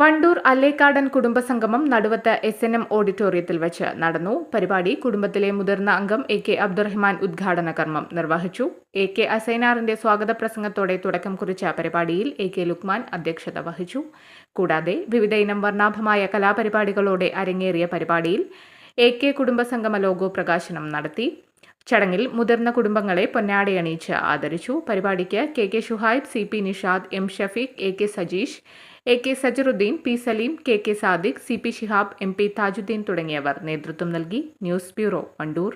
Wandoor Allekkadan കുടുംബസംഗമം നടുവത്ത് S N M ഓഡിറ്റോറിയത്തിൽ വെച്ച് നടന്നു. പരിപാടി കുടുംബത്തിലെ മുതിർന്ന അംഗം എ കെ അബ്ദുറഹ്മാൻ ഉദ്ഘാടന കർമ്മം നിർവഹിച്ചു. എ കെ അസൈനാറിന്റെ സ്വാഗത പ്രസംഗത്തോടെ തുടക്കം കുറിച്ച പരിപാടിയിൽ എ കെ ലുക്മാൻ അധ്യക്ഷത വഹിച്ചു. കൂടാതെ വിവിധ ഇനം വർണാഭമായ കലാപരിപാടികളോടെ അരങ്ങേറിയ പരിപാടിയിൽ എ കെ കുടുംബസംഗമ ലോഗോ പ്രകാശനം നടത്തി. ചടങ്ങിൽ മുതിർന്ന കുടുംബങ്ങളെ പൊന്നാടയണിയിച്ച് ആദരിച്ചു. പരിപാടിക്ക് K K Shuhaib C P Nishad M Shafeeq A K Sajeesh A K Sajaruddeen P Saleem K K Sadiq C P Shihab M P Thajuddeen തുടങ്ങിയവർ നേതൃത്വം നൽകി. News bureau Wandoor.